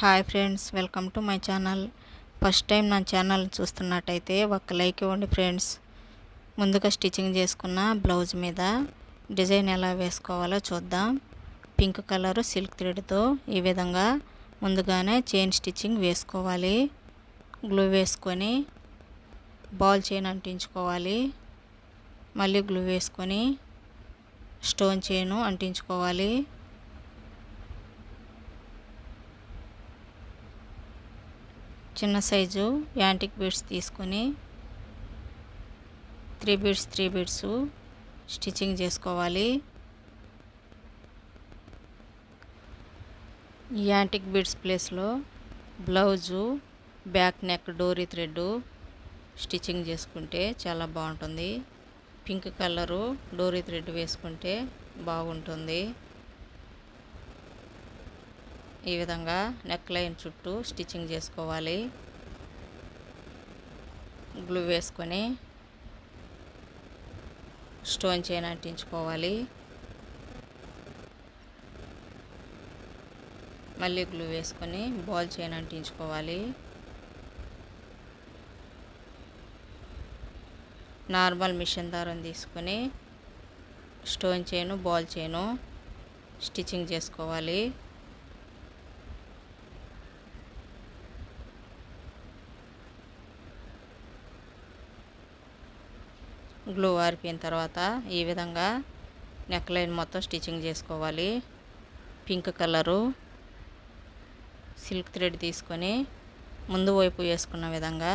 Hi friends welcome to my channel. First time నా channel చూస్తున్నట్టయితే ఒక లైక్ ఇవ్వండి ఫ్రెండ్స్. ముందుగా స్టిచ్చింగ్ చేసుకున్న బ్లౌజ్ మీద డిజైన్ ఎలా వేసుకోవాలో చూద్దాం. పింక్ కలర్ సిల్క్ థ్రెడ్తో ఈ విధంగా ముందుగానే చైన్ స్టిచ్చింగ్ వేసుకోవాలి. గ్లూ వేసుకొని బాల్ చైన్ అంటించుకోవాలి. మళ్ళీ గ్లూ వేసుకొని స్టోన్ చైను అంటించుకోవాలి. చిన్న సైజు యాంటిక్ బీడ్స్ తీసుకొని three beads three beads stitching చేసుకోవాలి. ఈ యాంటిక్ బీడ్స్ ప్లేస్లో బ్లౌజు బ్యాక్ నెక్ డోరీ థ్రెడ్ స్టిచ్చింగ్ చేసుకుంటే చాలా బాగుంటుంది. పింక్ కలరు డోరీ థ్రెడ్ వేసుకుంటే బాగుంటుంది. ఈ విధంగా నెక్ లైన్ చుట్టూ స్టిచ్చింగ్ చేసుకోవాలి. గ్లూ వేసుకొని స్టోన్ చైన్ అంటించుకోవాలి. మళ్ళీ గ్లూ వేసుకొని బాల్ చైన్ అంటించుకోవాలి. నార్మల్ మిషన్ దారం తీసుకొని stone chain ball chain stitching చేసుకోవాలి. గ్లూ ఆరిపోయిన తర్వాత ఈ విధంగా నెక్ లైన్ మొత్తం స్టిచ్చింగ్ చేసుకోవాలి. పింక్ కలరు సిల్క్ థ్రెడ్ తీసుకొని ముందు వైపు వేసుకున్న విధంగా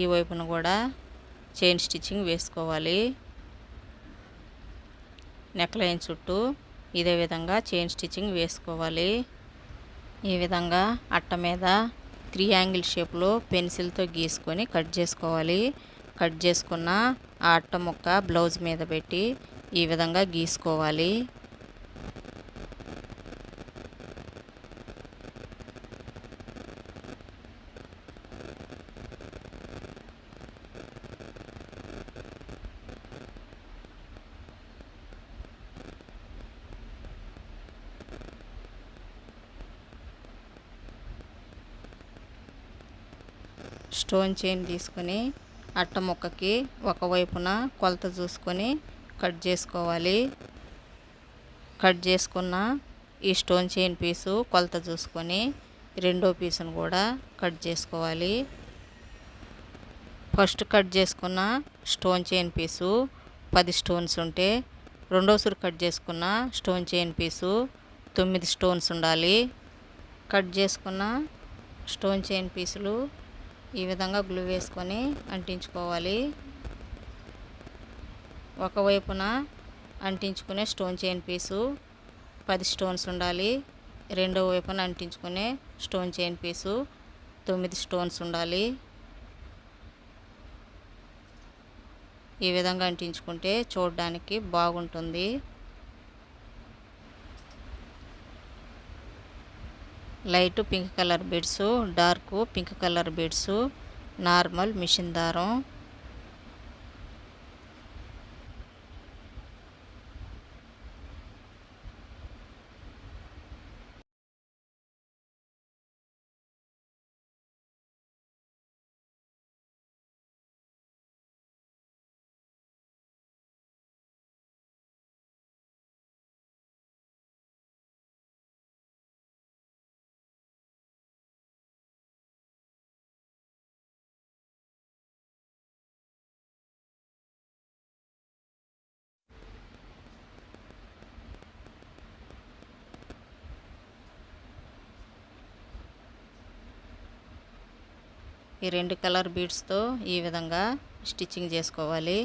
ఈ వైపును కూడా చైన్ స్టిచ్చింగ్ వేసుకోవాలి. నెక్ లైన్ చుట్టూ ఇదే విధంగా చైన్ స్టిచ్చింగ్ వేసుకోవాలి. ఈ విధంగా అట్ట మీద త్రీ యాంగిల్ షేప్లో పెన్సిల్తో గీసుకొని కట్ చేసుకోవాలి. కట్ చేసుకున్న ఆ అట్ట ముక్క బ్లౌజ్ మీద పెట్టి ఈ విధంగా గీసుకోవాలి. స్టోన్ చైన్ తీసుకొని అట్ట ముక్కకి ఒకవైపున కొలత చూసుకొని కట్ చేసుకోవాలి. కట్ చేసుకున్న ఈ స్టోన్ చైన్ పీసు కొలత చూసుకొని రెండో పీసును కూడా కట్ చేసుకోవాలి. ఫస్ట్ కట్ చేసుకున్న స్టోన్ చైన్ పీసు పది స్టోన్స్ ఉంటే రెండోసారి కట్ చేసుకున్న స్టోన్ చైన్ పీసు తొమ్మిది స్టోన్స్ ఉండాలి. కట్ చేసుకున్న స్టోన్ చైన్ పీసులు ఈ విధంగా గ్లూ వేసుకొని అంటించుకోవాలి. ఒకవైపున అంటించుకునే స్టోన్ చైన్ పీసు పది స్టోన్స్ ఉండాలి. రెండో వైపున అంటించుకునే స్టోన్ చైన్ పీసు తొమ్మిది స్టోన్స్ ఉండాలి. ఈ విధంగా అంటించుకుంటే చూడడానికి బాగుంటుంది. Light pink colour beads dark pink colour beads normal machine దారం ఈ రెండు కలర్ బీడ్స్తో ఈ విధంగా స్టిచ్చింగ్ చేసుకోవాలి.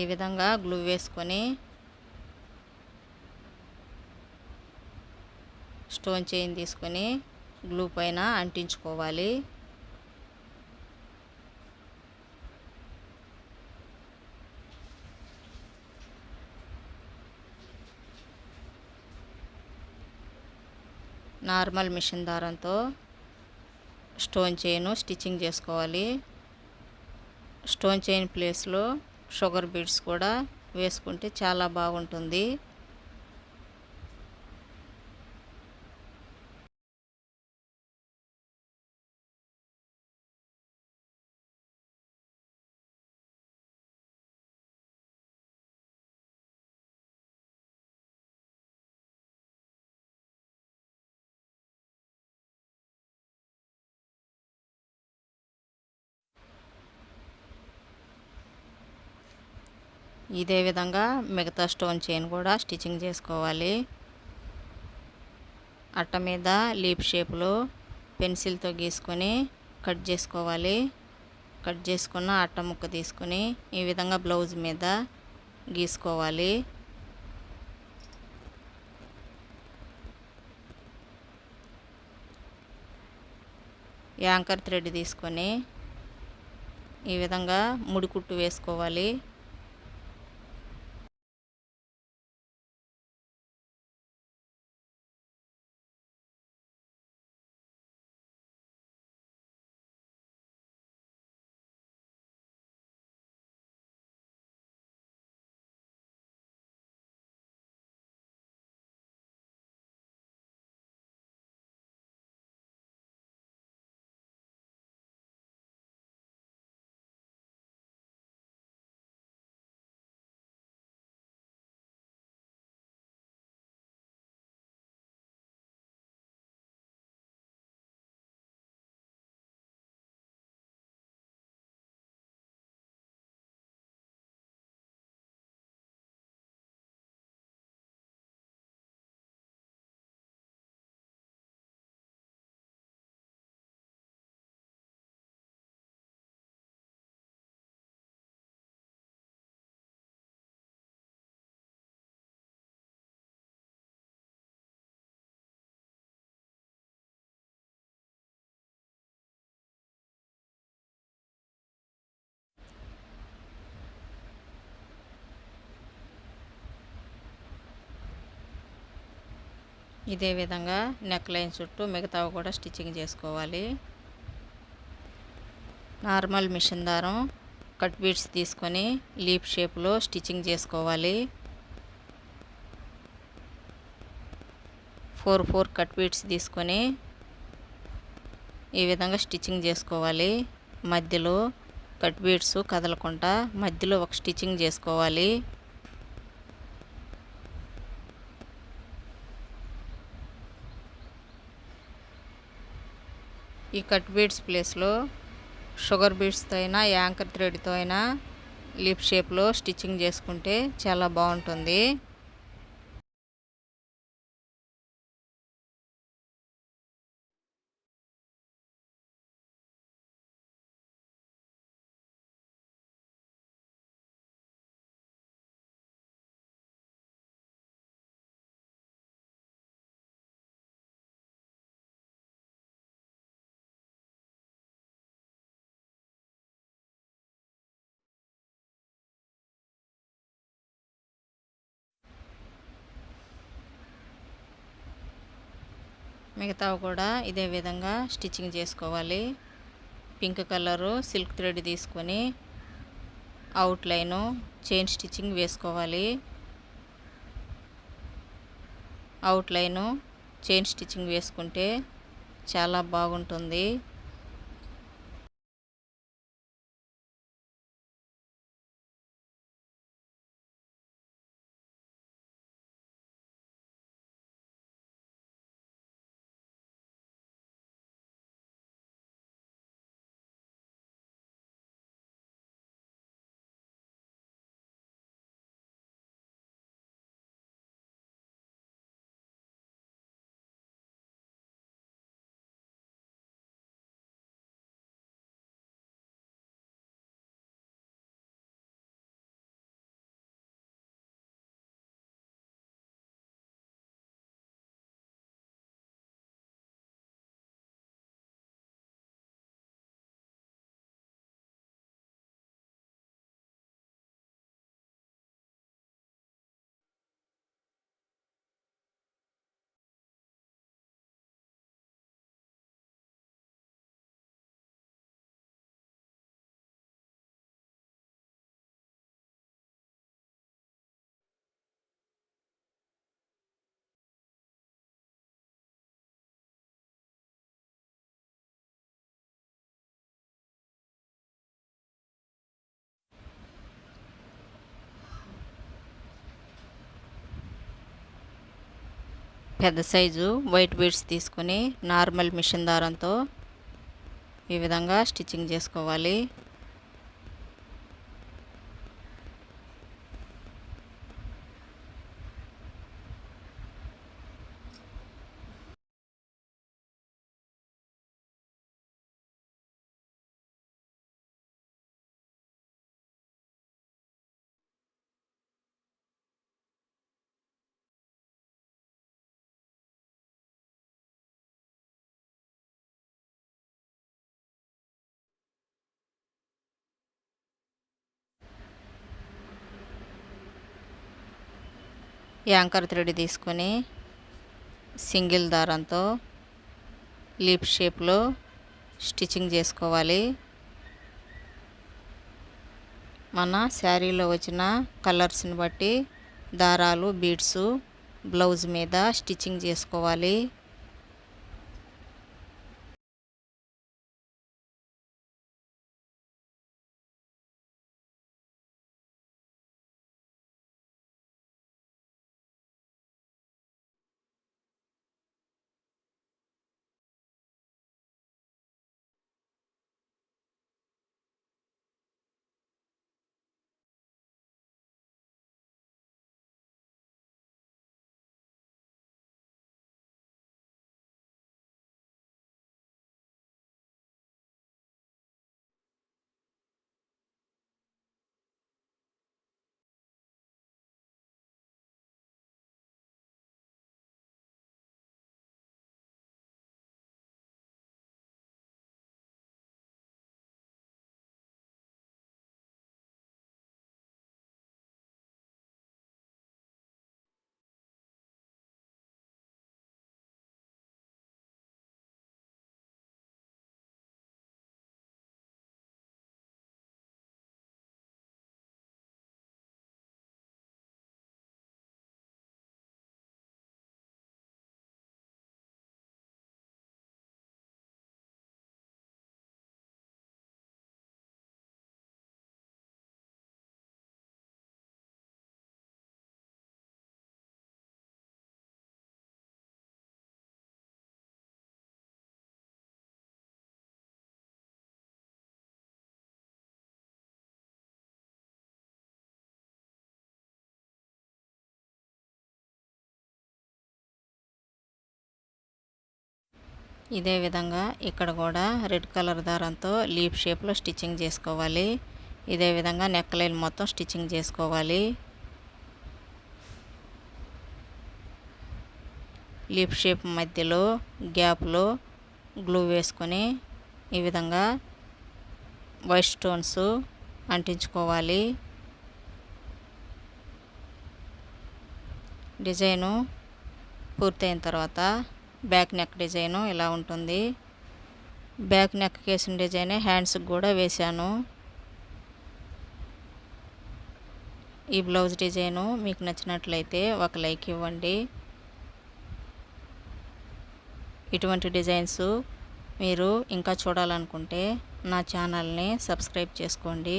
ఈ విధంగా గ్లూ వేసుకొని స్టోన్ చైన్ తీసుకొని గ్లూ పైన అంటించుకోవాలి. నార్మల్ మిషన్ దారంతో స్టోన్ చైన్ స్టిచ్చింగ్ చేసుకోవాలి. స్టోన్ చైన్ ప్లేస్లో షుగర్ బీడ్స్ కూడా వేసుకుంటే చాలా బాగుంటుంది. ఇదే విధంగా మిగతా స్టోన్ చైన్ కూడా స్టిచ్చింగ్ చేసుకోవాలి. అట్ట మీద లీప్ షేప్లో పెన్సిల్తో గీసుకొని కట్ చేసుకోవాలి. కట్ చేసుకున్న అట్ట ముక్క తీసుకొని ఈ విధంగా బ్లౌజ్ మీద గీసుకోవాలి. యాంకర్ థ్రెడ్ తీసుకొని ఈ విధంగా ముడి కుట్టు వేసుకోవాలి. ఇదే విధంగా నెక్ లైన్ చుట్టూ మిగతావి కూడా స్టిచ్చింగ్ చేసుకోవాలి. నార్మల్ మిషన్ దారం కట్ బీడ్స్ తీసుకొని లీప్ షేప్లో స్టిచ్చింగ్ చేసుకోవాలి. ఫోర్ ఫోర్ కట్ బీడ్స్ తీసుకొని ఈ విధంగా స్టిచ్చింగ్ చేసుకోవాలి. మధ్యలో కట్ బీడ్స్ కదలకుండా మధ్యలో ఒక స్టిచ్చింగ్ చేసుకోవాలి. ఈ కట్ బీడ్స్ ప్లేస్లో షుగర్ బీడ్స్తో అయినా యాంకర్ థ్రెడ్తో అయినా లిప్ షేప్లో స్టిచ్చింగ్ చేసుకుంటే చాలా బాగుంటుంది. మిగతావి కూడా ఇదే విధంగా స్టిచ్చింగ్ చేసుకోవాలి. పింక్ కలరు సిల్క్ థ్రెడ్ తీసుకొని అవుట్లైను చైన్ స్టిచ్చింగ్ వేసుకోవాలి. అవుట్లైను చైన్ స్టిచ్చింగ్ వేసుకుంటే చాలా బాగుంటుంది. పెద్ద సైజు వైట్ బీడ్స్ తీసుకొని నార్మల్ మిషన్ దారంతో ఈ విధంగా స్టిచ్చింగ్ చేసుకోవాలి. యాంకర్ థ్రెడ్ తీసుకొని సింగిల్ దారంతో లీప్ షేప్లో స్టిచ్చింగ్ చేసుకోవాలి. మన శారీలో వచ్చిన కలర్స్ని బట్టి దారాలు బీడ్స్ బ్లౌజ్ మీద స్టిచ్చింగ్ చేసుకోవాలి. ఇదే విధంగా ఇక్కడ కూడా రెడ్ కలర్ దారంతో లీప్ షేప్లో స్టిచ్చింగ్ చేసుకోవాలి. ఇదే విధంగా నెక్ లైన్ మొత్తం స్టిచ్చింగ్ చేసుకోవాలి. లీప్ షేప్ మధ్యలో గ్యాప్లో గ్లూ వేసుకొని ఈ విధంగా వైట్ స్టోన్స్ అంటించుకోవాలి. డిజైను పూర్తయిన తర్వాత బ్యాక్ నెక్ డిజైను ఇలా ఉంటుంది. బ్యాక్ నెక్ వేసిన డిజైనే హ్యాండ్స్కి కూడా వేశాను. ఈ బ్లౌజ్ డిజైను మీకు నచ్చినట్లయితే ఒక లైక్ ఇవ్వండి. ఇటువంటి డిజైన్స్ మీరు ఇంకా చూడాలనుకుంటే నా ఛానల్ని సబ్స్క్రైబ్ చేసుకోండి.